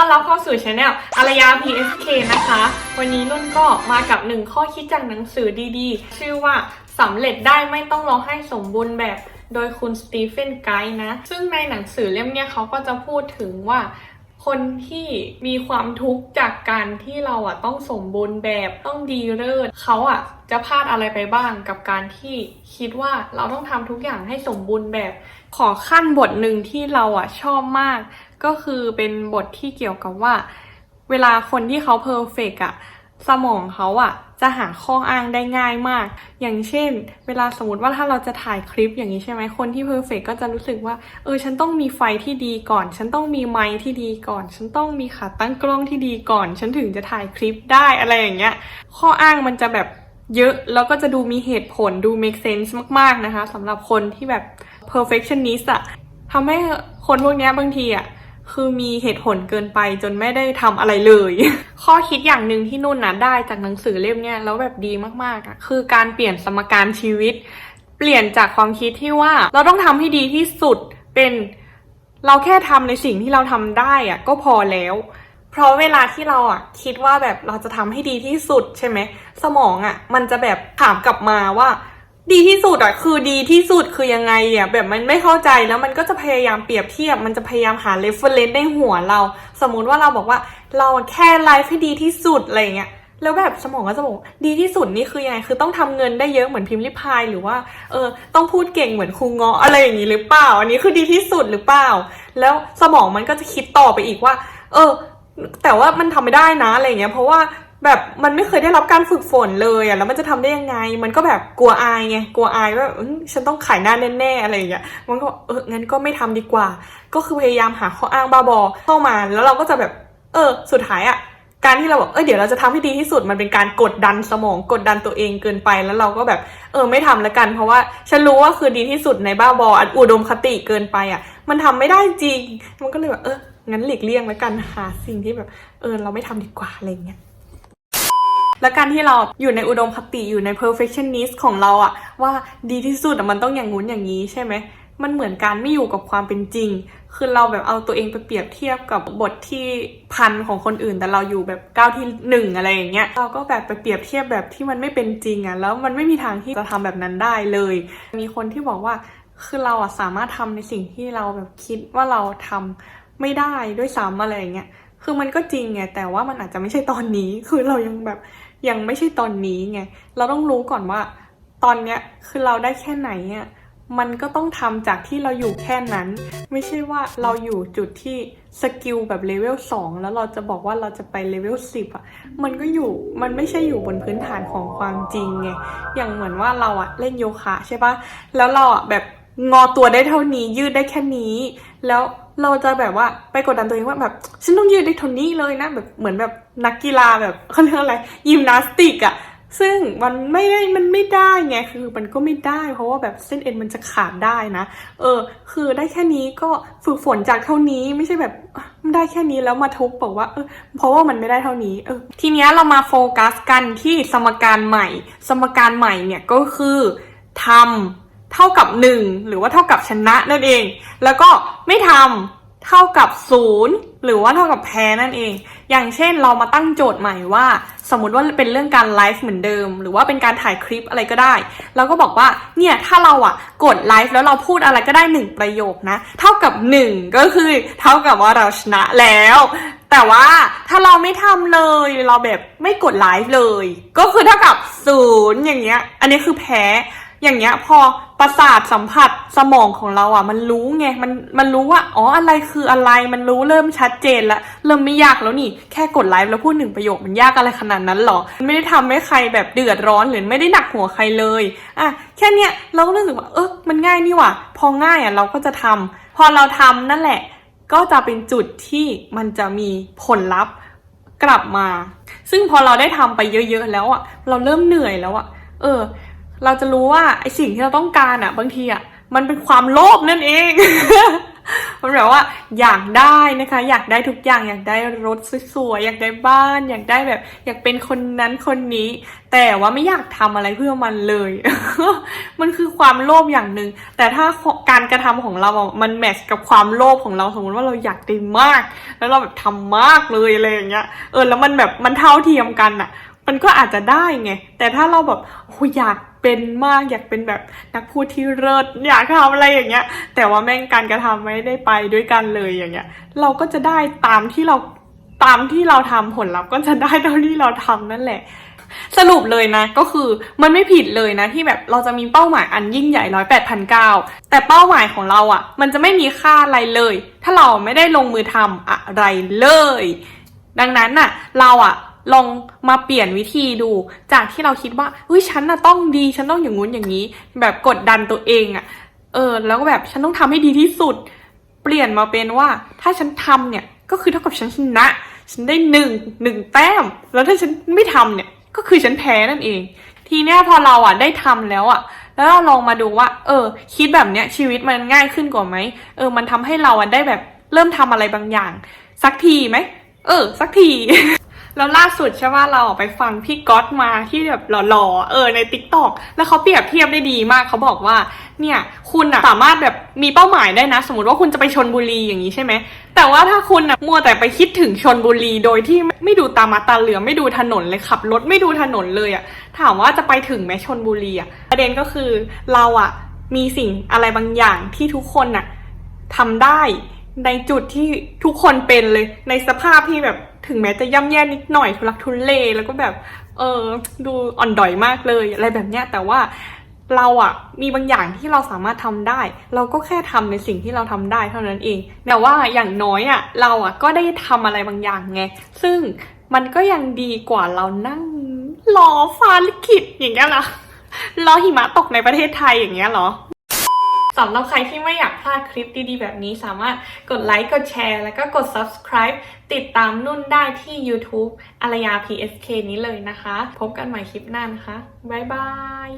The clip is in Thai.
ต้อนรับเข้าสู่ช anel อารยา PSK นะคะ วันนี้นุ่นก็มากับหนึ่งข้อคิดจากหนังสือดีๆ ชื่อว่าสำเร็จได้ไม่ต้องรอให้สมบูรณ์แบบโดยคุณสตีเฟนไกด์นะ ซึ่งในหนังสือเล่มนี้เขาก็จะพูดถึงว่า คนที่มีความทุกข์จากการที่เราอะต้องสมบูรณ์แบบต้องดีเลิศเขาอะจะพลาดอะไรไปบ้างกับการที่คิดว่าเราต้องทำทุกอย่างให้สมบูรณ์แบบ ขอขั้นบทหนึ่งที่เราอะชอบมาก ก็คือเป็นบทที่เกี่ยวกับว่า เวลาคนที่เขาเพอร์เฟกอะ สมองเขาอะจะหาข้ออ้างได้ง่ายมาก อย่างเช่น เวลาสมมติว่าถ้าเราจะถ่ายคลิปอย่างนี้ใช่ไหมคนที่เพอร์เฟกก็จะรู้สึกว่า เออ ฉันต้องมีไฟที่ดีก่อน ฉันต้องมีไมค์ที่ดีก่อน ฉันต้องมีขาตั้งกล้องที่ดีก่อน ฉันถึงจะถ่ายคลิปได้อะไรอย่างเงี้ย ข้ออ้างมันจะแบบเยอะ แล้วก็จะดูมีเหตุผลดู make sense มาก ๆ นะคะสำหรับคนที่แบบ perfectionist อะทำให้คนพวกนี้บางทีอะ คือมีเหตุผลเกินไปจนไม่ได้ทำอะไรเลย ข้อคิดอย่างหนึ่งที่นุ่นนะได้จากหนังสือเล่มเนี้ยแล้วแบบดีมากๆอะคือการเปลี่ยนสมการชีวิต เปลี่ยนจากความคิดที่ว่าเราต้องทำให้ดีที่สุดเป็นเราแค่ทำในสิ่งที่เราทำได้อะก็พอแล้ว เพราะเวลาที่เราอะคิดว่าแบบเราจะทำให้ดีที่สุดใช่ไหมสมองอะมันจะแบบถามกลับมาว่า ดีที่สุดอะคือดีที่สุดคือยังไงอะแบบมันไม่เข้าใจแล้วมันก็จะพยายามเปรียบเทียบ มันจะพยายามหา reference ในหัวเรา สมมุติว่าเราบอกว่าเราแค่ไลฟ์ให้ดีที่สุดอะไรเงี้ยแล้วแบบสมองก็จะบอกดีที่สุดนี่คือยังไงคือต้องทำเงินได้เยอะเหมือนพิมพ์ริพายหรือว่าเออต้องพูดเก่งเหมือนครูเงาะอะไรอย่างนี้หรือเปล่า อันนี้คือดีที่สุดหรือเปล่า แล้วสมองมันก็จะคิดต่อไปอีกว่า เออ แต่ว่ามันทำไม่ได้นะอะไรเงี้ยเพราะว่า แบบมันไม่เคยได้รับการฝึกฝนเลยอะแล้วมันจะทำได้ยังไง มันก็แบบกลัวอายไงกลัวอายว่าฉันต้องขายหน้าแน่ๆอะไรอย่างเงี้ยมันก็เอองั้นก็ไม่ทำดีกว่า ก็คือพยายามหาข้ออ้างบ้าบอเข้ามาแล้วเราก็จะแบบ เออ สุดท้ายอะการที่เราบอกเออเดี๋ยวเราจะทำให้ดีที่สุดมันเป็นการกดดันสมองกดดันตัวเองเกินไปแล้วเราก็แบบเออไม่ทำแล้วกัน เพราะว่าฉันรู้ว่าคือดีที่สุดในบ้าบออันอุดมคติเกินไปอะ มันทำไม่ได้จริง มันก็เลยแบบเอองั้นหลีกเลี่ยงล้วกันหาสิ่งที่แบบ เออเราไม่ทำดีกว่าอะไรเงี้ย และการที่เราอยู่ในอุดมคติอยู่ใน perfectionist ของเราอะว่าดีที่สุดอะมันต้องอย่างงู้นอย่างนี้ใช่ไหมมันเหมือนการไม่อยู่กับความเป็นจริง คือเราแบบเอาตัวเองไปเปรียบเทียบกับบทที่พันของคนอื่น แต่เราอยู่แบบก้าวที่หนึ่งอะไรอย่างเงี้ย เราก็แบบไปเปรียบเทียบแบบที่มันไม่เป็นจริงอะแล้วมันไม่มีทางที่จะทำแบบนั้นได้เลย มีคนที่บอกว่า คือเราอะสามารถทำในสิ่งที่เราแบบคิดว่าเราทำไม่ได้ด้วยซ้ำอะไรอย่างเงี้ย คือมันก็จริงไง แต่ว่ามันอาจจะไม่ใช่ตอนนี้ คือเรายังแบบ ยังไม่ใช่ตอนนี้ไง เราต้องรู้ก่อนว่า ตอนเนี้ยคือเราได้แค่ไหนอะมันก็ต้องทำจากที่เราอยู่แค่นั้น ไม่ใช่ว่าเราอยู่จุดที่สกิลแบบเลเวล2แล้วเราจะบอกว่าเราจะไปเลเวล10อะมันก็อยู่มันไม่ใช่อยู่บนพื้นฐานของความจริงไงอย่างเหมือนว่าเราอะเล่นโยคะใช่ปะแล้วเราอะแบบงอตัวได้เท่านี้ยืดได้แค่นี้ แล้ว เราจะแบบว่าไปกดดันตัวเองว่าแบบฉันต้องยืดได้เท่านี้เลยนะแบบเหมือนแบบนักกีฬาแบบเขาเรียกอะไรยิมนาสติกอะซึ่งมันไม่ได้มันไม่ได้ไงคือมันก็ไม่ได้ เพราะว่าแบบเส้นเอ็นมันจะขาดได้นะ เออ คือได้แค่นี้ก็ฝึกฝนจากเท่านี้ไม่ใช่แบบมันได้แค่นี้แล้วมาทุบบอกว่าเออเพราะว่ามันไม่ได้เท่านี้เออทีนี้เรามาโฟกัสกันที่สมการใหม่ สมการใหม่เนี่ยก็คือทำ เท่ากับหนึ่งหรือว่าเท่ากับชนะนั่นเอง แล้วก็ไม่ทำเท่ากับศูนย์หรือว่าเท่ากับแพ้นั่นเอง อย่างเช่นเรามาตั้งโจทย์ใหม่ว่า สมมติว่าเป็นเรื่องการไลฟ์เหมือนเดิม หรือว่าเป็นการถ่ายคลิปอะไรก็ได้ เราก็บอกว่าเนี่ยถ้าเราอะกดไลฟ์แล้วเราพูดอะไรก็ได้หนึ่งประโยคนะ เท่ากับหนึ่งก็คือเท่ากับว่าเราชนะแล้วแต่ว่าถ้าเราไม่ทำเลยเราแบบไม่กดไลฟ์เลย ก็คือเท่ากับศูนย์อย่างเงี้ย อันนี้คือแพ้ อย่างเงี้ยพอประสาทสัมผัสสมองของเราอะ มันรู้ไงมันมันรู้ว่าอ๋ออะไรคืออะไรมันรู้เริ่มชัดเจนละเริ่มไม่ยากแล้วนี่ แค่กดไลฟ์แล้วพูดหนึ่งประโยคมันยากอะไรขนาดนั้นหรอมันไม่ได้ทำให้ใครแบบเดือดร้อนหรือไม่ได้หนักหัวใครเลยอะแค่เนี้ยเราก็รู้สึกว่าเออมันง่ายนี่หว่าพอง่ายอะเราก็จะทำพอเราทำนั่นแหละ ก็จะเป็นจุดที่มันจะมีผลลัพธ์กลับมา ซึ่งพอเราได้ทำไปเยอะๆแล้วอะ เราเริ่มเหนื่อยแล้วอะ เออ เราจะรู้ว่าไอสิ่งที่เราต้องการอะบางทีอะมันเป็นความโลภนั่นเอง มันแบบว่าอยากได้นะคะ อยากได้ทุกอย่างอยากได้รถสวยๆอยากได้บ้าน อยากได้แบบ อยากเป็นคนนั้นคนนี้ แต่ว่าไม่อยากทำอะไรเพื่อมันเลย มันคือความโลภอย่างหนึ่งแต่ถ้าการกระทำของเราอะมันแมทช์กับความโลภของเราสมมติว่าเราอยากได้มาก แล้วเราแบบทำมากเลยอะไรอย่างเงี้ยเออแล้วมันแบบมันเท่าเทียมกันอะ มันก็อาจจะได้ไง แต่ถ้าเราแบบโอ้ยอยากเป็นมากอยากเป็นแบบนักพูดที่เลิศอยากทำอะไรอย่างเงี้ย แต่ว่าแม่งการกระทำไม่ได้ไปด้วยกันเลยอย่างเงี้ย เราก็จะได้ตามที่เราตามที่เราทำผลลัพธ์ก็จะได้เท่าที่เราทำนั่นแหละ สรุปเลยนะก็คือมันไม่ผิดเลยนะที่แบบเราจะมีเป้าหมายอันยิ่งใหญ่ร้อยแปดพันเก้าแต่เป้าหมายของเราอะ่ะ มันจะไม่มีค่าอะไรเลย ถ้าเราไม่ได้ลงมือทำอะไรเลย ดังนั้นน่ะ เราอะ ลองมาเปลี่ยนวิธีดู จากที่เราคิดว่าเฮ้ยฉันน่ะต้องดีฉันต้องอย่างงู้นอย่างนี้ แบบกดดันตัวเองอะเออ แล้วก็แบบฉันต้องทำให้ดีที่สุด เปลี่ยนมาเป็นว่า ถ้าฉันทำเนี่ยก็คือเท่ากับฉันชนะ ฉันได้หนึ่งหนึ่งแต้ม แล้วถ้าฉันไม่ทำเนี่ยก็คือฉันแพ้นั่นเอง ทีเนี้ยพอเราอะได้ทำแล้วอะ แล้วเราลองมาดูว่า เออ คิดแบบเนี้ยชีวิตมันง่ายขึ้นกว่าไหมเออ มันทำให้เราอะได้แบบเริ่มทำอะไรบางอย่าง สักทีไหมเออ สักที แล้วล่าสุดใช่ว่าเราไปฟังพี่ก๊อตมาที่แบบหล่อๆเออในติ๊กต็อกแล้วเขาเปรียบเทียบได้ดีมากเขาบอกว่า เนี่ยคุณอะสามารถแบบมีเป้าหมายได้นะ สมมติว่าคุณจะไปชนบุรีอย่างนี้ใช่ไหมแต่ว่าถ้าคุณอะมัวแต่ไปคิดถึงชนบุรีโดยที่ไม่ไม่ดูตามาตาเหลือไม่ดูถนนเลยขับรถไม่ดูถนนเลยอะถามว่าจะไปถึงไหมชนบุรีอะประเด็นก็คือเราอะมีสิ่งอะไรบางอย่างที่ทุกคนอะทำได้ ในจุดที่ทุกคนเป็นเลย ในสภาพที่แบบถึงแม้จะย่ำแย่นิดหน่อยทุลักทุเลแล้วก็แบบ เออดูอ่อนดอยมากเลยอะไรแบบเนี้ยแต่ว่าเราอะมีบางอย่างที่เราสามารถทำได้ เราก็แค่ทำในสิ่งที่เราทำได้เท่านั้นเอง แต่ว่าอย่างน้อยอะเราอะก็ได้ทำอะไรบางอย่างไง ซึ่งมันก็ยังดีกว่าเรานั่งรอฟ้าลิขิตอย่างเงี้ยเหรอรอหิมะตกในประเทศไทยอย่างเงี้ยเหรอ สำหรับใครที่ไม่อยากพลาดคลิปดีๆ แบบนี้สามารถกดไลค์ กดแชร์ แล้วก็กด subscribe ติดตามนุ่นได้ที่ YouTube อารยา PSK นี้เลยนะคะ พบกันใหม่คลิปหน้านะคะ บ๊ายบาย